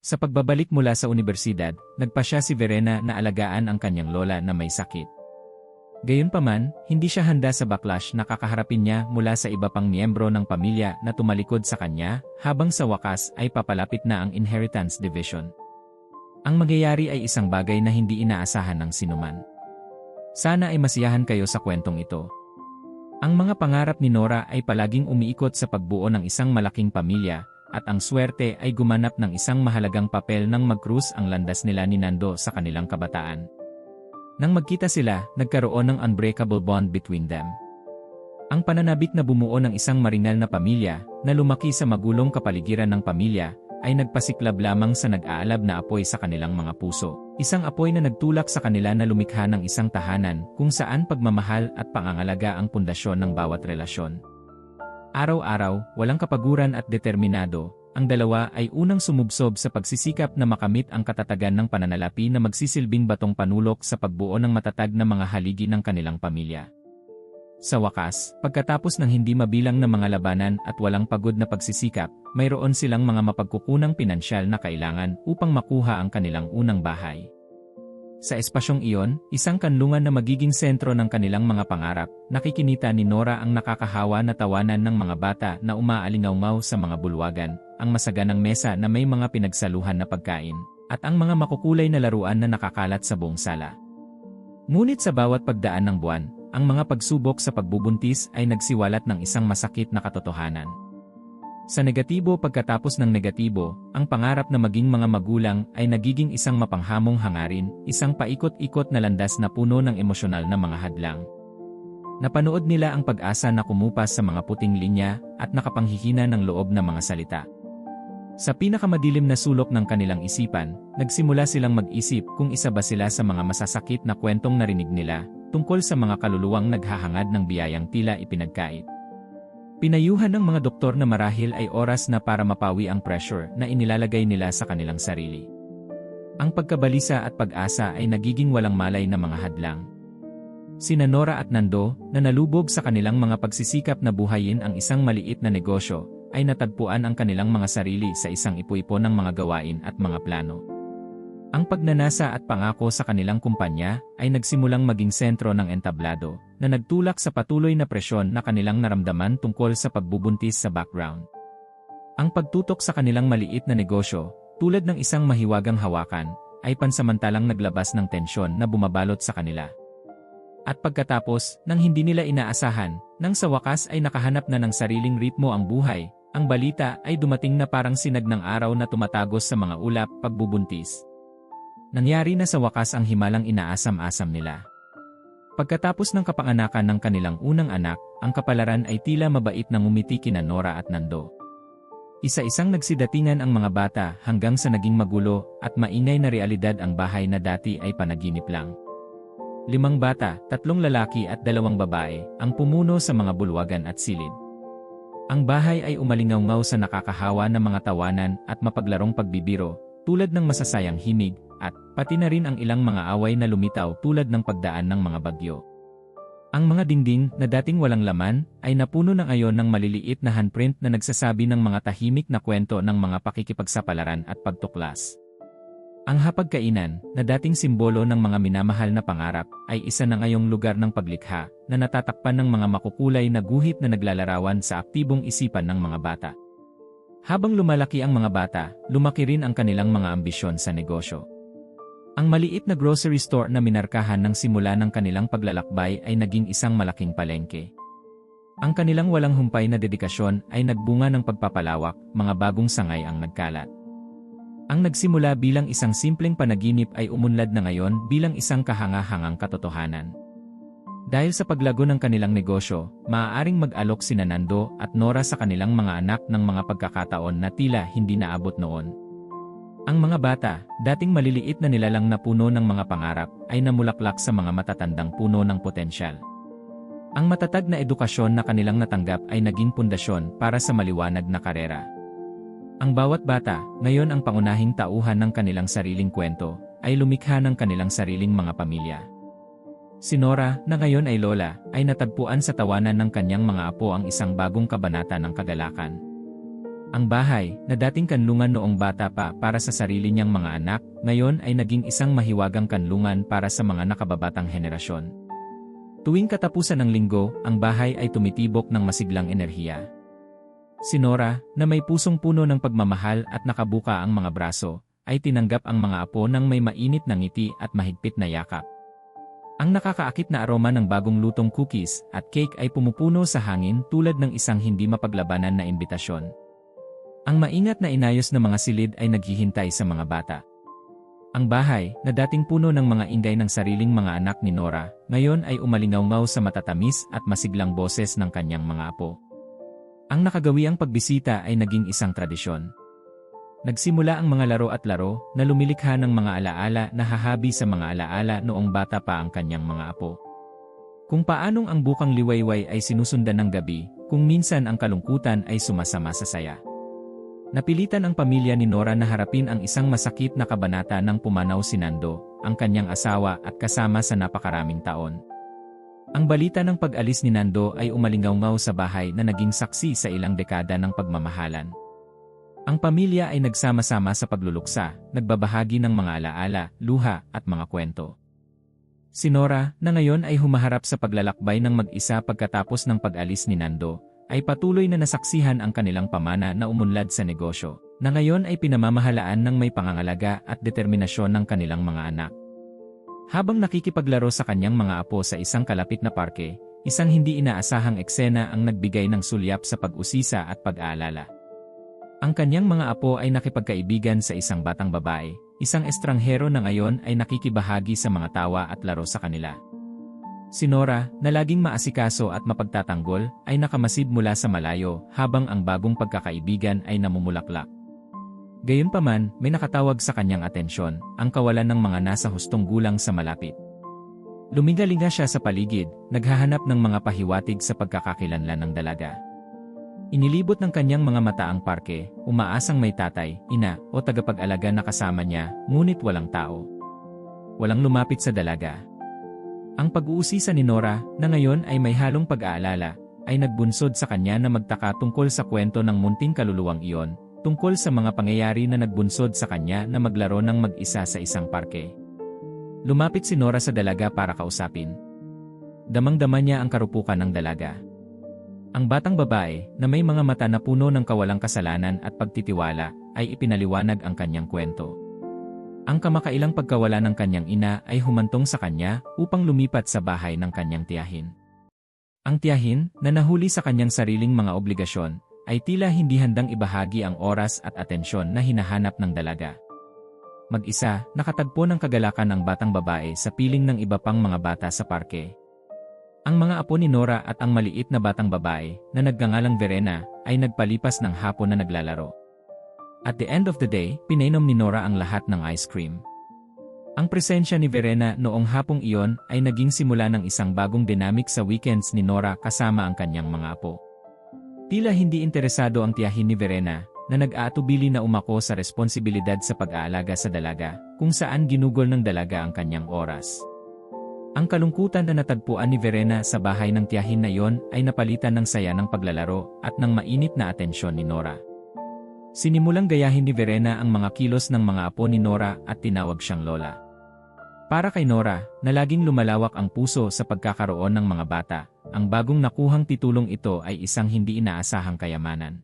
Sa pagbabalik mula sa universidad, nagpa siya si Verena na alagaan ang kanyang lola na may sakit. Gayunpaman, hindi siya handa sa backlash na kakaharapin niya mula sa iba pang miyembro ng pamilya na tumalikod sa kanya, habang sa wakas ay papalapit na ang inheritance division. Ang mangyayari ay isang bagay na hindi inaasahan ng sinuman. Sana ay masiyahan kayo sa kwentong ito. Ang mga pangarap ni Nora ay palaging umiikot sa pagbuo ng isang malaking pamilya, at ang swerte ay gumanap ng isang mahalagang papel nang mag-cruise ang landas nila ni Nando sa kanilang kabataan. Nang magkita sila, nagkaroon ng unbreakable bond between them. Ang pananabik na bumuo ng isang maringal na pamilya, na lumaki sa magulong kapaligiran ng pamilya, ay nagpasiklab lamang sa nag-aalab na apoy sa kanilang mga puso. Isang apoy na nagtulak sa kanila na lumikha ng isang tahanan kung saan pagmamahal at pangangalaga ang pundasyon ng bawat relasyon. Araw-araw, walang kapaguran at determinado, ang dalawa ay unang sumubsob sa pagsisikap na makamit ang katatagan ng pananalapi na magsisilbing batong panulok sa pagbuo ng matatag na mga haligi ng kanilang pamilya. Sa wakas, pagkatapos ng hindi mabilang na mga labanan at walang pagod na pagsisikap, mayroon silang mga mapagkukunang pinansyal na kailangan upang makuha ang kanilang unang bahay. Sa espasyong iyon, isang kanlungan na magiging sentro ng kanilang mga pangarap, nakikinita ni Nora ang nakakahawa na tawanan ng mga bata na umaalingaw sa mga bulwagan, ang masaganang mesa na may mga pinagsaluhan na pagkain, at ang mga makukulay na laruan na nakakalat sa buong sala. Ngunit sa bawat pagdaan ng buwan, ang mga pagsubok sa pagbubuntis ay nagsiwalat ng isang masakit na katotohanan. Sa negatibo pagkatapos ng negatibo, ang pangarap na maging mga magulang ay nagiging isang mapanghamong hangarin, isang paikot-ikot na landas na puno ng emosyonal na mga hadlang. Napanood nila ang pag-asa na kumupas sa mga puting linya at nakapanghihina ng loob na mga salita. Sa pinakamadilim na sulok ng kanilang isipan, nagsimula silang mag-isip kung isa ba sila sa mga masasakit na kwentong narinig nila tungkol sa mga kaluluwang naghahangad ng biyayang tila ipinagkait. Pinayuhan ng mga doktor na marahil ay oras na para mapawi ang pressure na inilalagay nila sa kanilang sarili. Ang pagkabalisa at pag-asa ay nagiging walang malay na mga hadlang. Sina Nora at Nando, na nalubog sa kanilang mga pagsisikap na buhayin ang isang maliit na negosyo, ay natagpuan ang kanilang mga sarili sa isang ipo-ipo ng mga gawain at mga plano. Ang pagnanasa at pangako sa kanilang kumpanya ay nagsimulang maging sentro ng entablado na nagtulak sa patuloy na presyon na kanilang naramdaman tungkol sa pagbubuntis sa background. Ang pagtutok sa kanilang maliit na negosyo, tulad ng isang mahiwagang hawakan, ay pansamantalang naglabas ng tensyon na bumabalot sa kanila. At pagkatapos, nang hindi nila inaasahan, nang sa wakas ay nakahanap na ng sariling ritmo ang buhay, ang balita ay dumating na parang sinag ng araw na tumatagos sa mga ulap pagbubuntis. Nangyari na sa wakas ang himalang inaasam-asam nila. Pagkatapos ng kapanganakan ng kanilang unang anak, ang kapalaran ay tila mabait na ngumiti kina Nora at Nando. Isa-isang nagsidatingan ang mga bata hanggang sa naging magulo at maingay na realidad ang bahay na dati ay panaginip lang. Limang bata, tatlong lalaki at dalawang babae, ang pumuno sa mga bulwagan at silid. Ang bahay ay umalingaw sa nakakahawa na mga tawanan at mapaglarong pagbibiro, tulad ng masasayang himig, at pati na rin ang ilang mga away na lumitaw tulad ng pagdaan ng mga bagyo. Ang mga dingding na dating walang laman ay napuno ng ayon ng maliliit na handprint na nagsasabi ng mga tahimik na kwento ng mga pakikipagsapalaran at pagtuklas. Ang hapagkainan, na dating simbolo ng mga minamahal na pangarap, ay isa na ngayong lugar ng paglikha na natatakpan ng mga makukulay na guhit na naglalarawan sa aktibong isipan ng mga bata. Habang lumalaki ang mga bata, lumaki rin ang kanilang mga ambisyon sa negosyo. Ang maliit na grocery store na minarkahan ng simula ng kanilang paglalakbay ay naging isang malaking palengke. Ang kanilang walang humpay na dedikasyon ay nagbunga ng pagpapalawak, mga bagong sangay ang nagkalat. Ang nagsimula bilang isang simpleng panaginip ay umunlad na ngayon bilang isang kahanga-hangang katotohanan. Dahil sa paglago ng kanilang negosyo, maaaring mag-alok sina Nando at Nora sa kanilang mga anak ng mga pagkakataon na tila hindi naabot noon. Ang mga bata, dating maliliit na nilalang na puno ng mga pangarap, ay namulaklak sa mga matatandang puno ng potensyal. Ang matatag na edukasyon na kanilang natanggap ay naging pundasyon para sa maliwanag na karera. Ang bawat bata, ngayon ang pangunahing tauhan ng kanilang sariling kwento, ay lumikha ng kanilang sariling mga pamilya. Si Nora, na ngayon ay lola, ay natagpuan sa tawanan ng kanyang mga apo ang isang bagong kabanata ng kagalakan. Ang bahay, na dating kanlungan noong bata pa para sa sarili niyang mga anak, ngayon ay naging isang mahiwagang kanlungan para sa mga nakababatang henerasyon. Tuwing katapusan ng linggo, ang bahay ay tumitibok ng masiglang enerhiya. Si Nora, na may pusong puno ng pagmamahal at nakabuka ang mga braso, ay tinanggap ang mga apo ng may mainit na ngiti at mahigpit na yakap. Ang nakakaakit na aroma ng bagong lutong cookies at cake ay pumupuno sa hangin tulad ng isang hindi mapaglabanan na imbitasyon. Ang maingat na inayos na mga silid ay naghihintay sa mga bata. Ang bahay, na dating puno ng mga ingay ng sariling mga anak ni Nora, ngayon ay umalingaw sa matatamis at masiglang boses ng kanyang mga apo. Ang nakagawiang pagbisita ay naging isang tradisyon. Nagsimula ang mga laro at laro na lumilikha ng mga alaala na hahabi sa mga alaala noong bata pa ang kanyang mga apo. Kung paanong ang bukang liwayway ay sinusundan ng gabi, kung minsan ang kalungkutan ay sumasama sa saya. Napilitan ang pamilya ni Nora na harapin ang isang masakit na kabanata ng pumanaw si Nando, ang kanyang asawa at kasama sa napakaraming taon. Ang balita ng pag-alis ni Nando ay umalingaw sa bahay na naging saksi sa ilang dekada ng pagmamahalan. Ang pamilya ay nagsama-sama sa pagluluksa, nagbabahagi ng mga alaala, luha, at mga kwento. Si Nora, na ngayon ay humaharap sa paglalakbay ng mag-isa pagkatapos ng pag-alis ni Nando, ay patuloy na nasaksihan ang kanilang pamana na umunlad sa negosyo, na ngayon ay pinamamahalaan ng may pangangalaga at determinasyon ng kanilang mga anak. Habang nakikipaglaro sa kanyang mga apo sa isang kalapit na parke, isang hindi inaasahang eksena ang nagbigay ng sulyap sa pag-usisa at pag-aalala. Ang kanyang mga apo ay nakipagkaibigan sa isang batang babae, isang estranghero na ngayon ay nakikibahagi sa mga tawa at laro sa kanila. Si Nora, na laging maasikaso at mapagtatanggol, ay nakamasib mula sa malayo habang ang bagong pagkakaibigan ay namumulaklak. Gayunpaman, may nakatawag sa kanyang atensyon, ang kawalan ng mga nasa hustong gulang sa malapit. Lumigalinga siya sa paligid, naghahanap ng mga pahiwatig sa pagkakakilanlan ng dalaga. Inilibot ng kanyang mga mata ang parke, umaasang may tatay, ina, o tagapag-alaga na kasama niya, ngunit walang tao. Walang lumapit sa dalaga. Ang pag-uusisa ni Nora, na ngayon ay may halong pag-aalala, ay nagbunsod sa kanya na magtaka tungkol sa kwento ng munting kaluluwang iyon, tungkol sa mga pangyayari na nagbunsod sa kanya na maglaro ng mag-isa sa isang parke. Lumapit si Nora sa dalaga para kausapin. Damang-dama niya ang karupukan ng dalaga. Ang batang babae, na may mga mata na puno ng kawalang kasalanan at pagtitiwala, ay ipinaliwanag ang kanyang kwento. Ang kamakailang pagkawala ng kanyang ina ay humantong sa kanya upang lumipat sa bahay ng kanyang tiyahin. Ang tiyahin, na nahuli sa kanyang sariling mga obligasyon, ay tila hindi handang ibahagi ang oras at atensyon na hinahanap ng dalaga. Mag-isa, nakatagpo ng kagalakan ng batang babae sa piling ng iba pang mga bata sa parke. Ang mga apo ni Nora at ang maliit na batang babae na nagngangalang Verena ay nagpalipas ng hapon na naglalaro. At the end of the day, pinainom ni Nora ang lahat ng ice cream. Ang presensya ni Verena noong hapong iyon ay naging simula ng isang bagong dynamic sa weekends ni Nora kasama ang kanyang mga apo. Tila hindi interesado ang tiyahin ni Verena, na nag-aatubili na umako sa responsibilidad sa pag-aalaga sa dalaga, kung saan ginugol ng dalaga ang kanyang oras. Ang kalungkutan na natagpuan ni Verena sa bahay ng tiyahin na iyon ay napalitan ng saya ng paglalaro at ng mainit na atensyon ni Nora. Sinimulang gayahin ni Verena ang mga kilos ng mga apo ni Nora at tinawag siyang Lola. Para kay Nora, na laging lumalawak ang puso sa pagkakaroon ng mga bata, ang bagong nakuhang titulong ito ay isang hindi inaasahang kayamanan.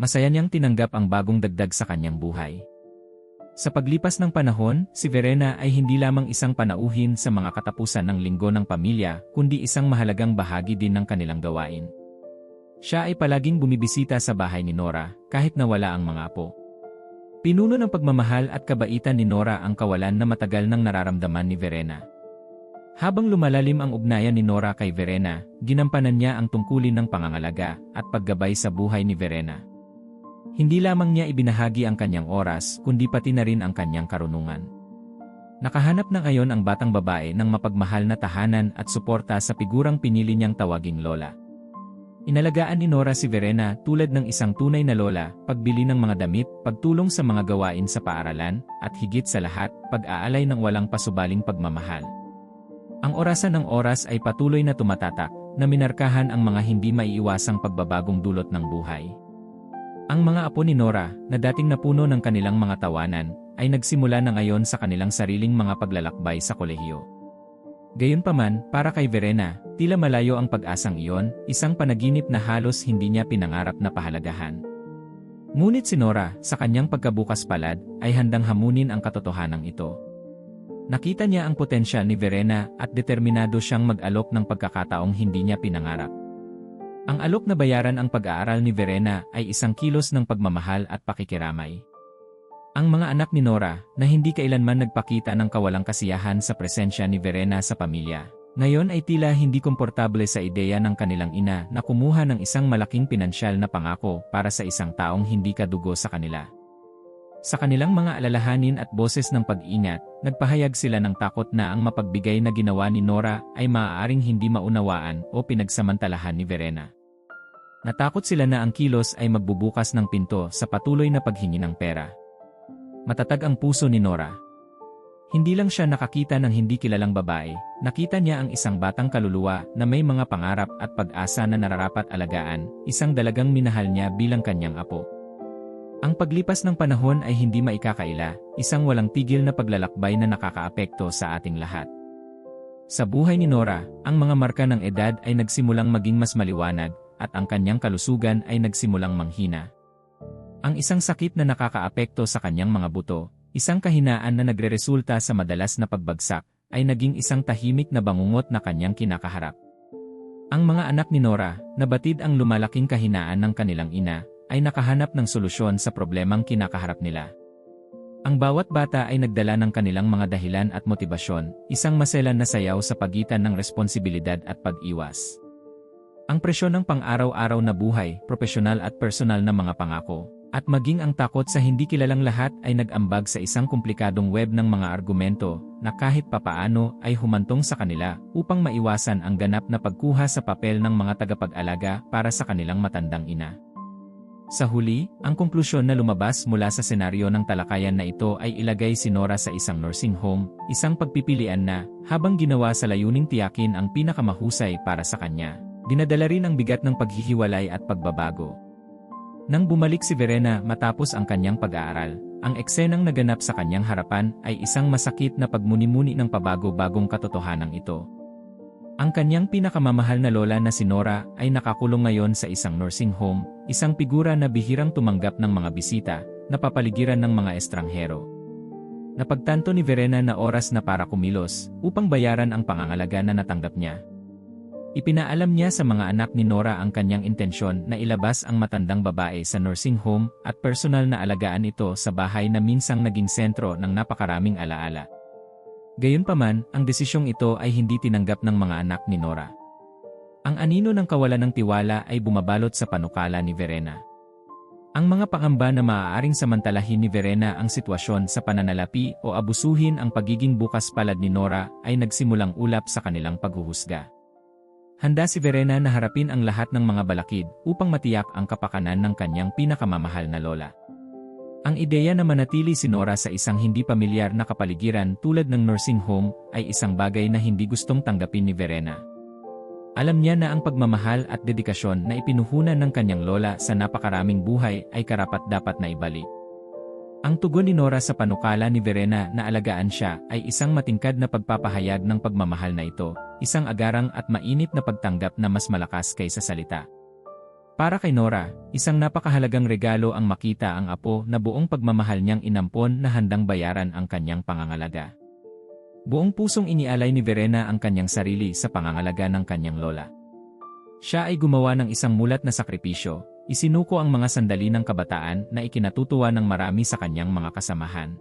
Masaya niyang tinanggap ang bagong dagdag sa kanyang buhay. Sa paglipas ng panahon, si Verena ay hindi lamang isang panauhin sa mga katapusan ng linggo ng pamilya, kundi isang mahalagang bahagi din ng kanilang gawain. Siya ay palaging bumibisita sa bahay ni Nora, kahit na wala ang mga apo. Pinuno ng pagmamahal at kabaitan ni Nora ang kawalan na matagal nang nararamdaman ni Verena. Habang lumalalim ang ugnayan ni Nora kay Verena, ginampanan niya ang tungkulin ng pangangalaga at paggabay sa buhay ni Verena. Hindi lamang niya ibinahagi ang kanyang oras, kundi pati na rin ang kanyang karunungan. Nakahanap na ngayon ang batang babae ng mapagmahal na tahanan at suporta sa figurang pinili niyang tawaging lola. Inalagaan ni Nora si Verena tulad ng isang tunay na lola, pagbili ng mga damit, pagtulong sa mga gawain sa paaralan, at higit sa lahat, pag-aalay ng walang pasubaling pagmamahal. Ang orasan ng oras ay patuloy na tumatatak, na minarkahan ang mga hindi maiiwasang pagbabagong dulot ng buhay. Ang mga apo ni Nora, na dating napuno ng kanilang mga tawanan, ay nagsimula na ngayon sa kanilang sariling mga paglalakbay sa kolehiyo. Gayunpaman, para kay Verena, tila malayo ang pag-asang iyon, isang panaginip na halos hindi niya pinangarap na pahalagahan. Ngunit si Nora, sa kanyang pagkabukas palad, ay handang hamunin ang katotohanan ito. Nakita niya ang potensyal ni Verena at determinado siyang mag-alok ng pagkakataong hindi niya pinangarap. Ang alok na bayaran ang pag-aaral ni Verena ay isang kilos ng pagmamahal at pakikiramay. Ang mga anak ni Nora, na hindi kailanman nagpakita ng kawalang kasiyahan sa presensya ni Verena sa pamilya, ngayon ay tila hindi komportable sa ideya ng kanilang ina na kumuha ng isang malaking pinansyal na pangako para sa isang taong hindi kadugo sa kanila. Sa kanilang mga alalahanin at boses ng pag-ingat, nagpahayag sila ng takot na ang mapagbigay na ginawa ni Nora ay maaaring hindi maunawaan o pinagsamantalahan ni Verena. Natakot sila na ang kilos ay magbubukas ng pinto sa patuloy na paghingi ng pera. Matatag ang puso ni Nora. Hindi lang siya nakakita ng hindi kilalang babae, nakita niya ang isang batang kaluluwa na may mga pangarap at pag-asa na nararapat alagaan, isang dalagang minahal niya bilang kanyang apo. Ang paglipas ng panahon ay hindi maikakaila, isang walang tigil na paglalakbay na nakakaapekto sa ating lahat. Sa buhay ni Nora, ang mga marka ng edad ay nagsimulang maging mas maliwanag, at ang kanyang kalusugan ay nagsimulang manghina. Ang isang sakit na nakakaapekto sa kanyang mga buto, isang kahinaan na nagreresulta sa madalas na pagbagsak, ay naging isang tahimik na bangungot na kanyang kinakaharap. Ang mga anak ni Nora, na batid ang lumalaking kahinaan ng kanilang ina, ay nakahanap ng solusyon sa problemang kinakaharap nila. Ang bawat bata ay nagdala ng kanilang mga dahilan at motibasyon, isang maselan na sayaw sa pagitan ng responsibilidad at pag-iwas. Ang presyon ng pang-araw-araw na buhay, profesional at personal na mga pangako, at maging ang takot sa hindi kilalang lahat ay nag-ambag sa isang komplikadong web ng mga argumento na kahit papaano ay humantong sa kanila upang maiwasan ang ganap na pagkuha sa papel ng mga tagapag-alaga para sa kanilang matandang ina. Sa huli, ang konklusyon na lumabas mula sa senaryo ng talakayan na ito ay ilagay si Nora sa isang nursing home, isang pagpipilian na, habang ginawa sa layuning tiyakin ang pinakamahusay para sa kanya, dinadala rin ang bigat ng paghihiwalay at pagbabago. Nang bumalik si Verena matapos ang kanyang pag-aaral, ang eksenang naganap sa kanyang harapan ay isang masakit na pagmuni-muni ng pabago-bagong katotohanan ito. Ang kanyang pinakamamahal na lola na si Nora ay nakakulong ngayon sa isang nursing home, isang figura na bihirang tumanggap ng mga bisita, napapaligiran ng mga estranghero. Napagtanto ni Verena na oras na para kumilos upang bayaran ang pangangalaga na natanggap niya. Ipinaalam niya sa mga anak ni Nora ang kanyang intensyon na ilabas ang matandang babae sa nursing home at personal na alagaan ito sa bahay na minsang naging sentro ng napakaraming alaala. Gayunpaman, ang desisyong ito ay hindi tinanggap ng mga anak ni Nora. Ang anino ng kawalan ng tiwala ay bumabalot sa panukala ni Verena. Ang mga pangamba na maaaring samantalahin ni Verena ang sitwasyon sa pananalapi o abusuhin ang pagiging bukas palad ni Nora ay nagsimulang ulap sa kanilang paghuhusga. Handa si Verena na harapin ang lahat ng mga balakid upang matiyak ang kapakanan ng kanyang pinakamamahal na lola. Ang ideya na manatili si Nora sa isang hindi pamilyar na kapaligiran tulad ng nursing home ay isang bagay na hindi gustong tanggapin ni Verena. Alam niya na ang pagmamahal at dedikasyon na ipinuhunan ng kanyang lola sa napakaraming buhay ay karapat-dapat na ibalik. Ang tugon ni Nora sa panukala ni Verena na alagaan siya ay isang matingkad na pagpapahayag ng pagmamahal na ito isang agarang at mainit na pagtanggap na mas malakas kaysa salita. Para kay Nora, isang napakahalagang regalo ang makita ang apo na buong pagmamahal niyang inampon na handang bayaran ang kanyang pangangalaga. Buong pusong inialay ni Verena ang kanyang sarili sa pangangalaga ng kanyang lola. Siya ay gumawa ng isang mulat na sakripisyo, isinuko ang mga sandali ng kabataan na ikinatutuwa ng marami sa kanyang mga kasamahan.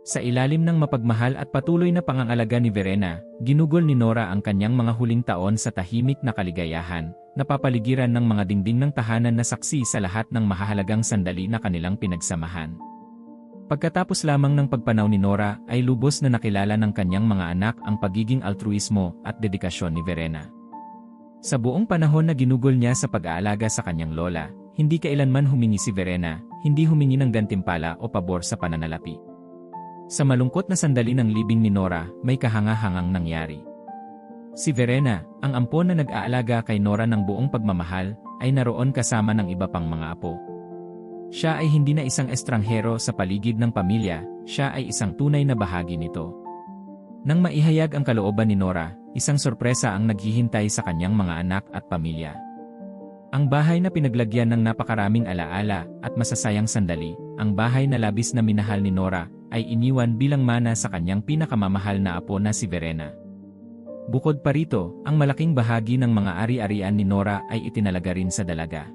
Sa ilalim ng mapagmahal at patuloy na pangangalaga ni Verena, ginugol ni Nora ang kanyang mga huling taon sa tahimik na kaligayahan, napapaligiran ng mga dingding ng tahanan na saksi sa lahat ng mahahalagang sandali na kanilang pinagsamahan. Pagkatapos lamang ng pagpanaw ni Nora ay lubos na nakilala ng kanyang mga anak ang pagiging altruismo at dedikasyon ni Verena. Sa buong panahon na ginugol niya sa pag-aalaga sa kanyang lola, hindi kailanman humingi si Verena, hindi humingi ng gantimpala o pabor sa pananalapi. Sa malungkot na sandali ng libing ni Nora, may kahanga-hangang nangyari. Si Verena, ang ampon na nag-aalaga kay Nora ng buong pagmamahal, ay naroon kasama ng iba pang mga apo. siya ay hindi na isang estranghero sa paligid ng pamilya, siya ay isang tunay na bahagi nito. Nang maihayag ang kalooban ni Nora, isang sorpresa ang naghihintay sa kanyang mga anak at pamilya. Ang bahay na pinaglagyan ng napakaraming alaala at masasayang sandali, ang bahay na labis na minahal ni Nora, ay iniwan bilang mana sa kanyang pinakamamahal na apo na si Verena. Bukod pa rito, ang malaking bahagi ng mga ari-arian ni Nora ay itinalaga rin sa dalaga.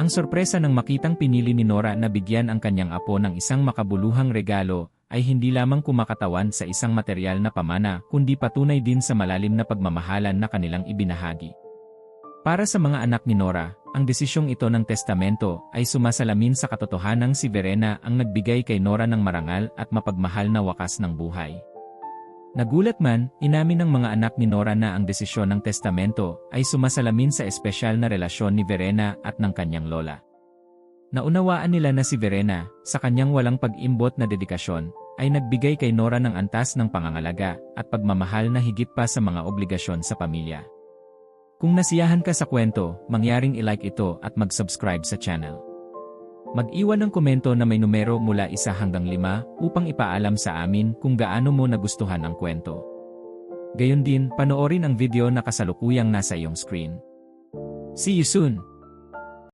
Ang sorpresa ng makitang pinili ni Nora na bigyan ang kanyang apo ng isang makabuluhang regalo ay hindi lamang kumakatawan sa isang material na pamana kundi patunay din sa malalim na pagmamahalan na kanilang ibinahagi. Para sa mga anak ni Nora, ang desisyong ito ng testamento ay sumasalamin sa katotohanang si Verena ang nagbigay kay Nora ng marangal at mapagmahal na wakas ng buhay. Nagulat man, inamin ng mga anak ni Nora na ang desisyon ng testamento ay sumasalamin sa espesyal na relasyon ni Verena at ng kanyang lola. Naunawaan nila na si Verena, sa kanyang walang pag-imbot na dedikasyon, ay nagbigay kay Nora ng antas ng pangangalaga at pagmamahal na higit pa sa mga obligasyon sa pamilya. Kung nasiyahan ka sa kwento, mangyaring ilike ito at mag-subscribe sa channel. Mag-iwan ng komento na may numero mula isa hanggang lima upang ipaalam sa amin kung gaano mo nagustuhan ang kwento. Gayon din, panoorin ang video na kasalukuyang nasa iyong screen. See you soon!